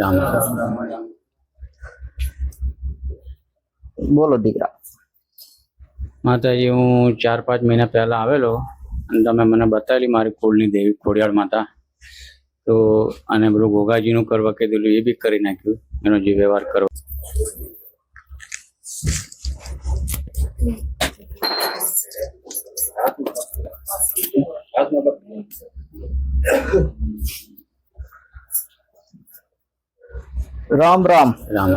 રામ બોલો દીકરા. માતાજી હું ચાર પાંચ મહિના પહેલા આવેલો અને તમે મને બતાવેલી મારી કુળની દેવી ખોડિયાળ માતા. તો અને પેલું ગોગાજીનું કરવા કીધેલું એ બી કરી નાખ્યું એનો જે વ્યવહાર કરો રામ રામ. રામ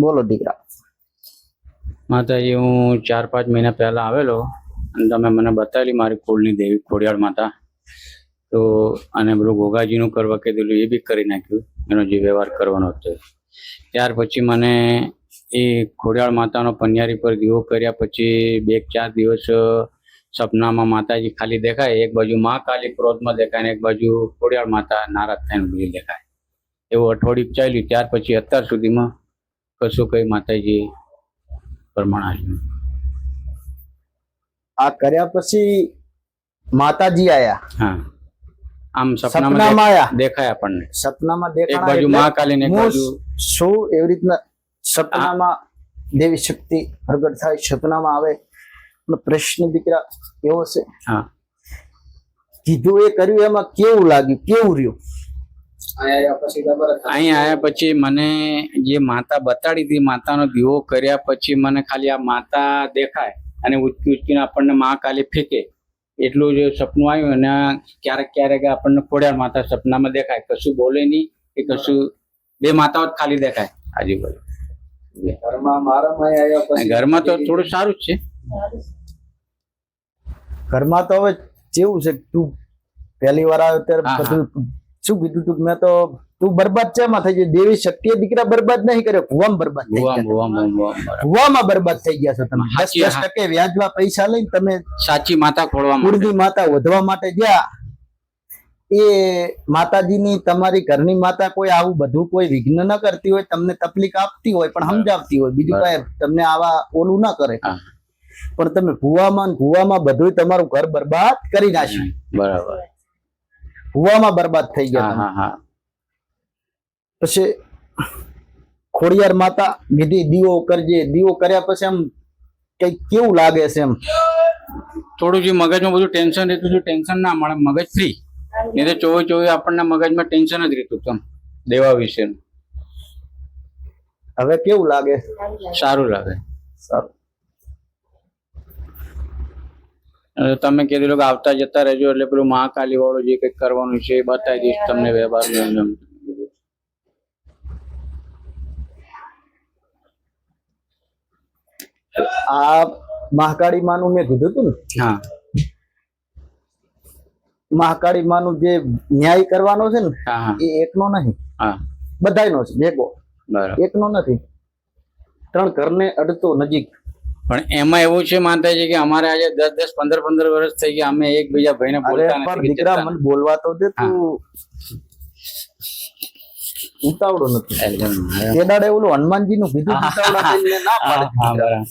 બોલો દીકરા. માતાજી હું ચાર પાંચ મહિના પહેલા આવેલો અને તમે મને બતાવેલી મારી કુળની દેવી ખોડિયાળ માતા. તો અને પેલું ગોગાજીનું કરવા કીધેલું એ બી કરી નાખ્યું. એનો જે વ્યવહાર કરવાનો હતો. ત્યાર પછી મને એ ખોડિયાળ માતાનો પન્યારી પર દીવો કર્યા પછી બે ચાર દિવસ સપનામાં માતાજી ખાલી દેખાય એક બાજુ મા કાલી ક્રોધમાં દેખાય ને એક બાજુ ખોડિયાળ માતા નારાજ થઈને ઊભી દેખાય. એવું અઠવાડિયું ચાલ્યું ત્યાર પછી અત્યાર સુધીમાં કશું કઈ માતાજી પ્રમાણ આવ્યું આ કર્યા પછી માતાજી આયા? હા. આમ સપનામાં આયા? દેખાય આપણને. સપનામાં એક બાજુ એટલે મહાકાલી ને એક બાજુ શું એવી રીતના સપનામાં દેવી શક્તિ પ્રગટ થાય સપનામાં આવે? પ્રશ્ન દીકરા એવો છે. હા. કીધું એ કર્યું એમાં કેવું લાગ્યું? કેવું રહ્યું? અહીં આવ્યા પછી મને જે માતા બતાડી હતી માતાનો દીવો કર્યા પછી મને ખાલી આ માતા દેખાય અને ઉચકી ઉચકીને આપણને મહાકાલી ફેંકે. એટલું જ સપનું આવ્યું અને ક્યારેક ક્યારેક આપણને ખોડિયાર માતા સપનામાં દેખાય. કશું બોલે નહીં કે કશું બે માતાઓ જ ખાલી દેખાય. આજુબાજુ ઘરમાં તો થોડું સારું જ છે. ઘરમાં તો હવે જેવું છે? તું પહેલી વાર આવ્યો ત્યારે. બધું શું કીધું તું મેં તો તું બરબાદ છે એમાં થઈ ગયું? દેવી શક્તિએ દીકરા બરબાદ નહીં કર્યો કુવામાં બરબાદ થઈ ગયા ભુવા ભુવા બરાબર. કુવામાં બરબાદ થઈ ગયા છો તમે. દસ દસ ટકે વ્યાજમાં પૈસા લઈને તમે સાચી માતા ખોળવા મૂળની માતા વધવા માટે ગયા. એ માતાજીની તમારી ઘરની માતા કોઈ આવું બધું કોઈ વિઘ્ન ન કરતી હોય તમને તકલીફ આપતી હોય પણ સમજાવતી હોય. બીજું કઈ તમને આવા ઓલું ના કરે. પણ તમે ભૂવામાં ભૂવામાં બધું તમારું ઘર બરબાદ કરી નાખ્યું. બરાબર. ભૂવામાં બરબાદ થઈ ગયા હા હા હા. પછી ખોડિયાર માતા વિધિ દીવો કરજે. દીવો કર્યા પછી આમ કઈ કેવું લાગે છે એમ? થોડું જે મગજમાં બધું ટેન્શન રહેતું હતું ટેન્શન ના મળે. મગજ ફ્રી નહીં તો ચોવીસ ચોવીસ આપણને મગજમાં ટેન્શન જ રહેતું હતું આમ, દેવા વિશેનું. હવે કેવું લાગે. સારું લાગે. સારું અને તમે કીધું કે આવતા જતા રહેજો એટલે પેલું મહાકાલી વાળું જે કંઈક કરવાનું છે એ બતાવી દઈશ તમને વેપાર આ મહાકાળી માનું મેં કીધું હતું ને? હા. મહાકાળી માનું જે ન્યાય કરવાનો છે ને એ એકનો નહીં. હા. બધાયનો છે ભેગો. એકનો નથી. ત્રણ ઘરને અડતો નજીક. પણ એમાં એવું છે માનતા છે કે અમારે આજે દસ દસ પંદર પંદર વર્ષ થઈ ગયા અમે એકબીજા ભાઈને બોલતા નથી દીકરા મને બોલવા તો દે તું ઉતાવળો નથી. તે દાડે ઓલું હનુમાનજી નું કીધું.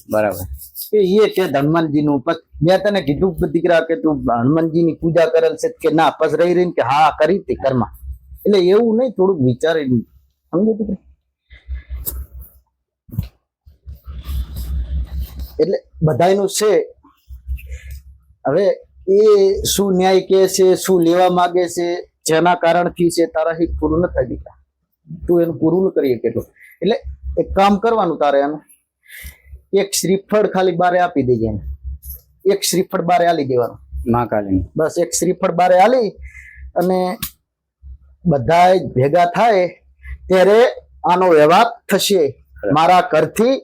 બરાબર કે એ છે હનુમાનજી નું મેં તને કીધું દીકરા કે તું હનુમાનજી ની પૂજા કરેલ છે કે ના પસ રહી રહીને કે હા કરી હતી કર્મા એટલે એવું નહીં થોડુંક વિચારી સમજો દીકરા એટલે બધાયનું છે. હવે એ શું ન્યાય કે છે શું લેવા માંગે છે જેના કારણથી છે તારાથી પૂરું ન થઈ ગયા તું એનું પૂરું ન કરીએ કેટલું. એટલે એક કામ કરવાનું તારે એનું. એક શ્રીફળ ખાલી બારે આપી દેજે એને. એક શ્રીફળ બારે આલી દેવાનું. મહાકાલી બસ એક શ્રીફળ બારે આલી અને બધા ભેગા થાય ત્યારે આનો વ્યવહાર થશે. મારા ઘરથી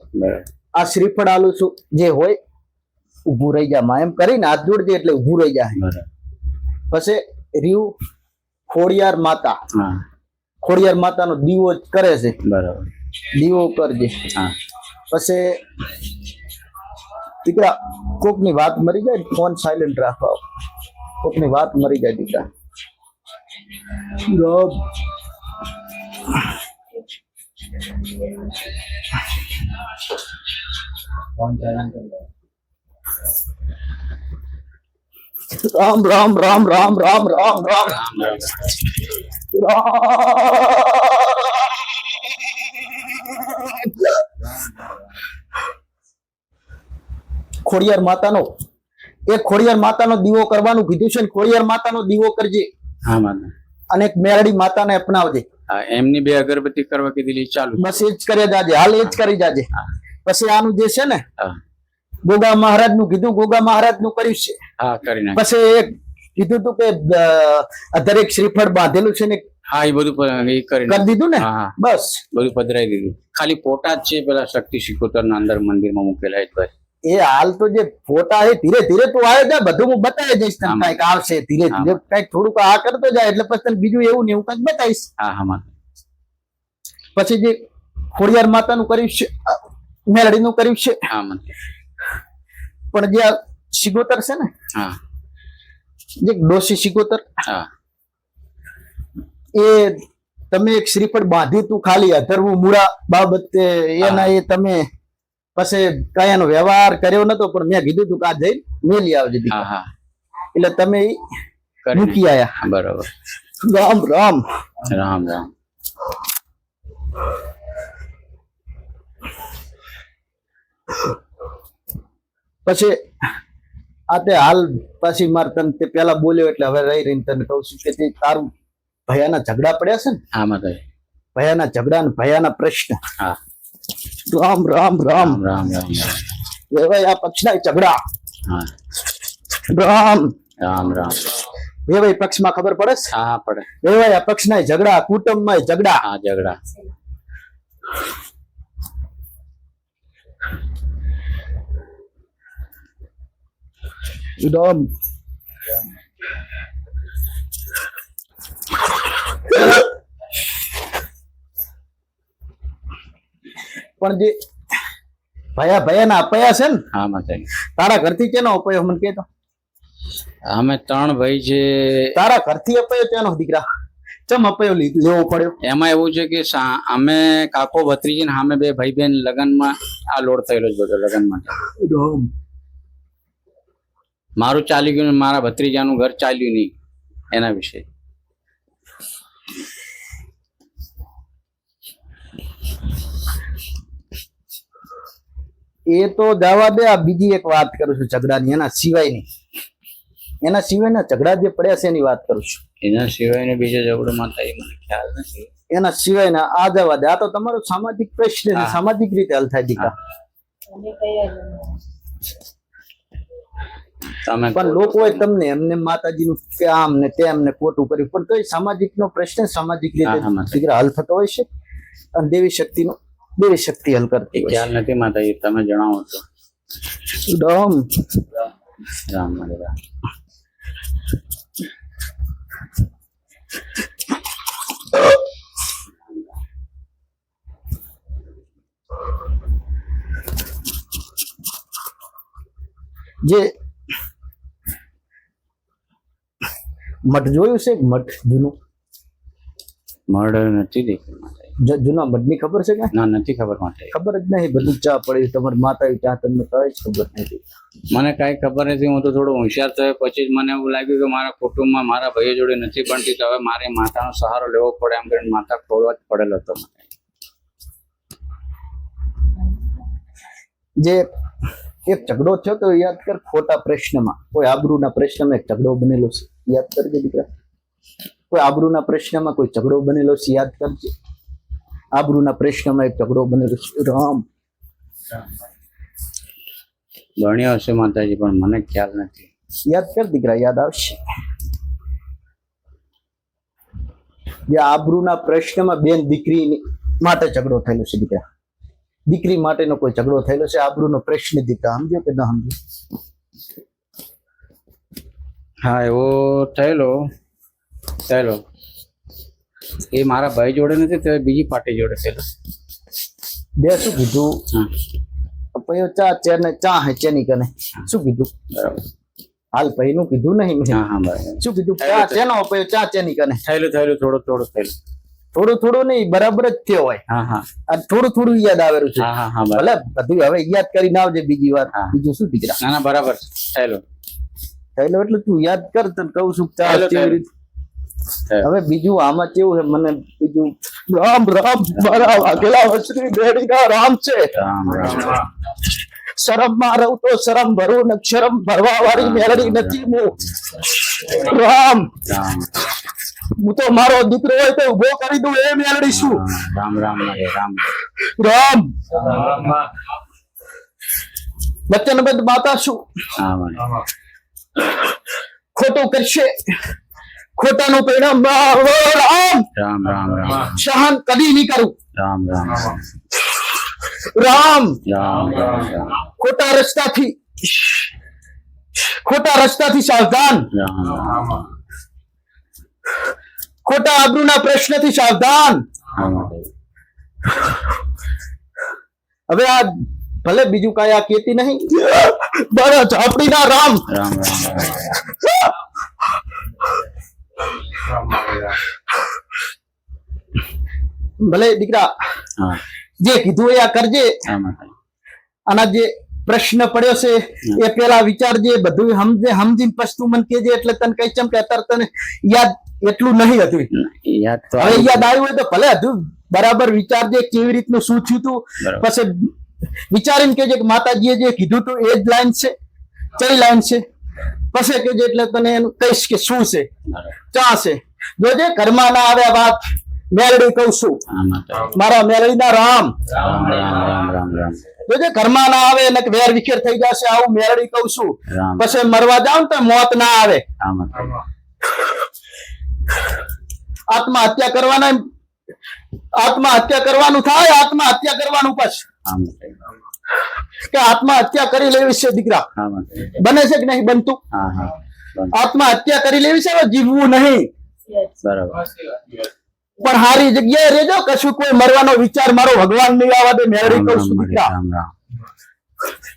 આ શ્રીફળ આલુ છું જે હોય ઊભું રહી જા માં એમ કરીને હાથ જોડજે એટલે ઊભું રહી જાય પછી રીવ ખોડિયાર માતા. હા. ખોડિયાર માતાનો દીવો જ કરે છે. બરાબર. દીવો કરજે હા. પછી દીકરા કોકની વાત મરી જાય ફોન સાયલેન્ટ રાખવા કોકની વાત મરી જાય દીકરા. રબ. રામ રામ રામ રામ રામ રામ રામ ખોડિયાર માતાનો એ ખોડિયાર માતાનો દીવો કરવાનું કીધું છે ખોડિયાર માતાનો દીવો કરજે. હા માતા. અને એક મેરડી માતાને અપનાવજે. એમની બે અગરબત્તી કરવા કીધેલી ચાલુ. બસ એ જ કરી જાજે હાલ એ જ કરી જાજે. પછી આનું જે છે ને ગોગા મહારાજનું કીધું ગોગા મહારાજનું કર્યું છે. હા કરી પછી એક કીધું તું કે દરેક શ્રીફળ બાંધેલું છે ને હા એ બધું એ કરી દીધું ને? બસ. બધું પધરાઈ દીધું. ખાલી ફોટા જ છે પેલા શક્તિ શિકોતર ના અંદર મંદિરમાં મૂકેલા જ એ હાલ તો જે ફોટા છે ધીરે ધીરે તું આવે જાય બધું હું બતાવી દઈશ તને. કંઈક આવશે ધીરે ધીરે કંઈક થોડુંક આ કરતો જાય એટલે પછી તને બીજું એવું ને એવું કંઈક બતાવીશ. હા હા પછી જે ખોડિયાર માતાનું કર્યું છે મેલડીનું કર્યું છે. પણ જે આ શિગોતર છે ને હા. જે ડોસી શિગોતર હા. એ તમે એક શ્રીફળ બાંધ્યું તું ખાલી અથર્વું મૂળા બાબતે એના એ તમે પછી કયાનો વ્યવહાર કર્યો નતો પણ મેં કીધું તું કે આ જઈને મેલી આવજે હા હા. એટલે તમે મૂકી આયા. બરોબર. રામ રામ. રામ રામ. પછી આ તે હાલ પાછી માર તને તે પેલા બોલ્યો એટલે હવે રહી રહીને તને કહું છું કે તે તારું ભયાના ઝઘડા પડ્યા છે ને? હા માતા ભયાના ઝઘડા ને ભયાના પ્રશ્ન. હા. રામ રામ રામ. રામ રામ. વેવાય આ પક્ષના ઝઘડા. હા. રામ. રામ રામ. વેવાય પક્ષમાં ખબર પડે છે? હા પડે. વેવાય આ પક્ષના ઝઘડા કુટુંબમાં ઝઘડા. હા ઝઘડા. પણ જે ભયા ના અપયા છે ને હા માતા તારા ઘરથી કેનો અપયો મને કેતો અમે ત્રણ ભાઈ છે. તારા ઘરથી અપાયો ત્યાંનો દીકરા. ચમ અપાયો લેવો પડ્યો? એમાં એવું છે કે અમે કાકો ભત્રીજી ને સામે બે ભાઈ બહેન લગ્નમાં આ લોડ થયેલો જ બધો લગ્ન માટે મારું ચાલી ગયું ને મારા ભત્રીજાનું ઘર ચાલ્યું નહીં એના વિશે. એ તો દાવા બે આ બીજી એક વાત કરું છું ઝઘડાની એના સિવાયની. એના સિવાયના ઝઘડા જે પડ્યા છે એની વાત કરું છું. એના સિવાયનો બીજો ઝઘડો માતા એ મને ખ્યાલ નથી. એના સિવાયના આ જવા દે આ તો તમારો સામાજિક પ્રશ્ન છે સામાજિક રીતે હલ થાય દીકરા પણ લોકોએ તમને એમને માતાજીનું કે આમ ને તેમ ને ખોટું કર્યું. પણ તો સામાજિક નો પ્રશ્ન સામાજિક રીતે શીઘ્ર હલ થતો હોય છે અને દેવી શક્તિનો દેવી શક્તિ હલ કરતી ખ્યાલ નથી માતાજી તમે જણાવો તો. ડોમ રામ. જે મઠ જોયું છે? મઠ જૂનું? મર્ડર નથી દેખ્યું જૂના મઠની ખબર છે કે? ના નથી ખબર માટે ખબર જ નહીં બધું ચા પડી તમારી માતા ચા તમને કઈ જ ખબર નથી મને કાંઈ ખબર નથી હું તો થોડો હોશિયાર થયો પછી જ મને એવું લાગ્યું કે મારા કુટુંબમાં મારા ભાઈઓ જોડે નથી બનતી તો હવે મારે માતાનો સહારો લેવો પડે એમ કરીને માતા ખોળવા જ પડેલો હતો મને. જે એક ઝઘડો થયો તો યાદ કર ખોટા પ્રશ્નમાં કોઈ આબરૂના પ્રશ્નમાં એક ઝઘડો બનેલો છે. યાદ કરજે દીકરા. કોઈ આબરૂના પ્રશ્નમાં કોઈ ઝઘડો બનેલો છે? યાદ કરજે. આબરૂના પ્રશ્નમાં એક ઝઘડો બનેલો છે. રામ. ભણ્યો હશે માતાજી પણ મને ખ્યાલ નથી. યાદ કર દીકરા યાદ આવશે. જે આબરૂના પ્રશ્નમાં બેન દીકરી માટે ઝઘડો થયેલો છે દીકરા. દીકરી માટેનો કોઈ ઝઘડો થયેલો છે? આબરૂનો પ્રશ્ન દીકરા સમજો કે ન સમજો? હા એવો થયેલો. થયેલો. એ મારા ભાઈ જોડે નથી તો બીજી પાર્ટી જોડે થયેલો. બે શું કીધું? પયો ચા ચે ને ચા હે ચેની કને. શું કીધું? બરાબર. હાલ ભાઈ નું કીધું નહીં હા હા બરાબર. શું કીધું? ચા ચેનો પયો ચા ચેની કને? થયેલું થયેલું થોડું થોડું થયેલું. થોડું થોડું નહીં બરાબર જ થયો હોય. હા હા. થોડું થોડું યાદ આવેલું છે. હા હા ભલે બધું હવે યાદ કરીને આવજે બીજી વાર. બીજું શું દીકરા ના ના બરાબર. થયેલું. થયેલો એટલે તું યાદ કર તને કહું છું ચાલ કેવી રીતે. હવે બીજું આમાં કેવું છે? મને બીજું રામ રામ મારા વાઘેલા વસરી બેડીના રામ છે. રામ રામ. શરમમાં રહું તો શરમ ભરું ને શરમ ભરવા વાળી મેળડી નથી હું. રામ. હું તો મારો દીકરો હોય તો ઊભો કરી દઉં એ મેળડી શું? રામ રામ રામ રામ વચનબદ્ધ માતા શું? ખોટું કરશે. ખોટાનું પરિણામ રામ રામ રામ રામ. સહન કદી નહીં કરું. રામ રામ. રામ. ખોટા રસ્તાથી ખોટા રસ્તાથી સાવધાન. રામ રામ. ખોટા આબરૂના પ્રશ્નથી સાવધાન. હવે આ ભલે બીજું કાંઈ આ કેતી નહીં. બરા ઝાપડીના રામ. રામ રામ ભલે દીકરા જે કીધું એ આ કરજે. આના જે પ્રશ્ન પડ્યો છે એ પેલા વિચારજે બધું સમજે સમજીને પછી તું મને કેજે એટલે તને કઈ ચમ કે અત્યારે તને યાદ એટલું નહીં હતું. યાદ તો હવે યાદ આવ્યું હોય તો ભલે હતું બરાબર વિચારજે કેવી રીતનું શું થયું તું. પછી વિચારીને કેજે કે માતાજીએ જે કીધું તું એ જ લાઈન છે કઈ લાઈન છે? પછી કેજે એટલે તને એનું કહીશ કે શું છે? ચા છે. જોજે ઘરમાં ના આવે વાત મેલડી કહું છું. મારા મેલડીના રામ. જોજે ઘરમાં ના આવે ને વેર વિખેર થઈ જશે આવું મેરડી કહું છું. પછી મરવા જાવ તો મોત ના આવે. આત્મહત્યા કરવાના આત્મહત્યા કરવાનું થાય આત્મહત્યા કરવાનું પછી. હા કે આત્મહત્યા કરી લેવી છે દીકરા. બને છે કે નહીં બનતું? હા હા. આત્મહત્યા કરી લેવી છે જીવવું નહીં. બરાબર. પણ હારી જગ્યાએ રેજો કશું કોઈ મરવાનો વિચાર મારો ભગવાન નહીં આવા દે મેળવી કરું છું દીકરા.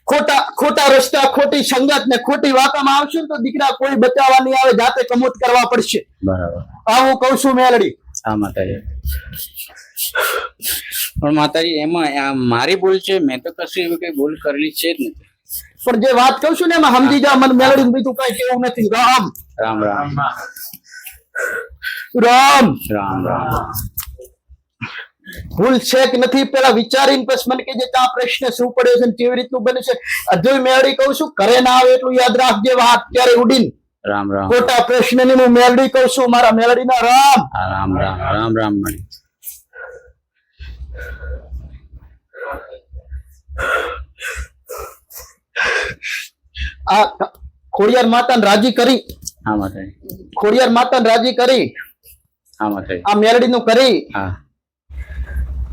ખોટા ખોટા રસ્તા ખોટી સંગત ને ખોટી વાતમાં આવશે તો દીકરા કોઈ બચાવવા નહીં આવે જાતે કમોત કરવા પડશે. બરાબર. આવું કહું છું મેલડી. હા માતાજી. પણ માતાજી એમાં મારી ભૂલ છે? મેં તો કશું એવી કઈ ભૂલ કરેલી છે જ નથી. પણ જે વાત કહું છું ને એમાં સમજી જા મને મેળવી બીજું કઈ કેવું નથી. રામ. રામ રામ. રામ. રામ રામ. ભૂલ છે કે નથી પેલા વિચારીને પછી મને કે આ પ્રશ્ન શું પડ્યો છે ને કેવી રીતનું બને છે? અજય મેળવી કહું છું ઘરે ના આવે એટલું યાદ રાખજે વાત અત્યારે ઉડીને. રામ રામ. ખોટા પ્રશ્નની હું મેલડી કહું છું મારા મેલડી ના રામ રામ રામ રામ રામ મળી. આ ખોડિયાર માતાને રાજી કરી. હા માતા ખોડિયાર માતાને રાજી કરી. હા માતા આ મેલડી નું કરી. હા.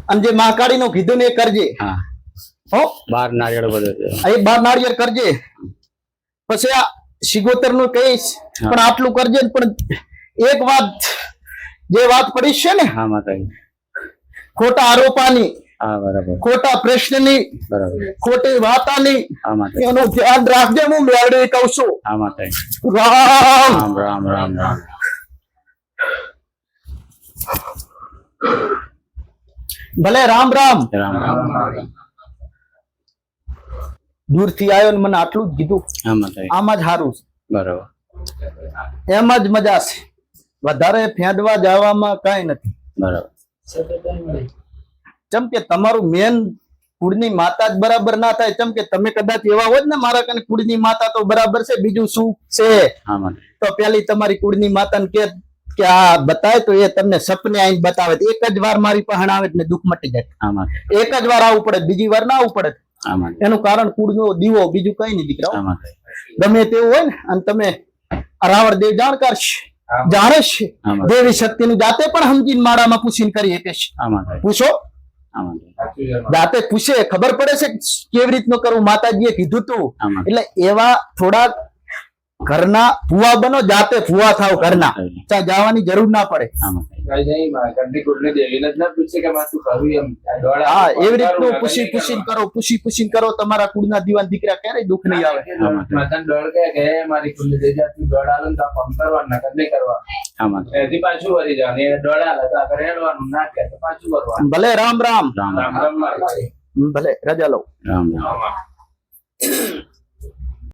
અને જે મહાકાળી નું કીધું ને એ કરજે. હા. હો? બાર નારિયેળ બધું એ બાર નાળિયેર કરજે. પછી આ સિગોતરનું કહીશ પણ આટલું કરજે પણ એક વાત જે વાત પડી છે ને હા માતાજી. ખોટા આરોપાની ખોટા પ્રશ્નની ખોટી વાતાની એનું ધ્યાન રાખજે હું મેળવી કહું છું. રામ. રામ રામ રામ રામ. ભલે રામ રામ. રામ રામ. દૂરથી આવ્યો ને મને આટલું જ કીધું. આમાં જ સારું બરાબર. એમ જ મજા છે. વધારે ફેંદવા જવામાં કઈ નથી. બરાબર. ચમ કે તમારું મેન કુળની માતા જ બરાબર ના થાય ચમ કે તમે કદાચ એવા હોત ને મારા કને કુળની માતા તો બરાબર છે બીજું શું છે? તો પેલી તમારી કુળની માતા કે કે આ બતાવે તો એ તમને સપને આવીને બતાવે. એક જ વાર મારી પાસે આવે ને દુઃખ મટી જાય. એક જ વાર આવવું પડે બીજી વાર ના આવવું પડે. એનું કારણ કુળનો દીવો બીજું કઈ નહીં દીકરા ગમે તેવું હોય ને અને તમે રાવણ દેવ જાણકાર છે જાણે છે દેવી શક્તિનું જાતે પણ સમજીને માળામાં પૂછીને કરી શકે છે. પૂછો. જાતે પૂછે ખબર પડે છે કેવી રીતનું કરવું? માતાજીએ કીધું તું. એટલે એવા થોડાક ઘરના ભૂવા બનો જાતે ભૂવા થાવ ઘરના. ત્યાં જવાની જરૂર ના પડે. હા એવી રીતનું પૂછી પૂછીને કરો પૂછી પૂછીને કરો તમારા કુળના દીવાન દીકરા ક્યારેય દુઃખ નહીં આવે મારી કુળની દેવી આ તું દોડ ને તો કામ કરવાનું નહીં કરવાનું એથી પાછું વળી જવાનું એ દોડ આલે તો આગળ હેડવાનું ના કહે પાછું વરવાનું ભલે રામ રામ રામ રામ. ભલે રજા લઉં રામ રામ.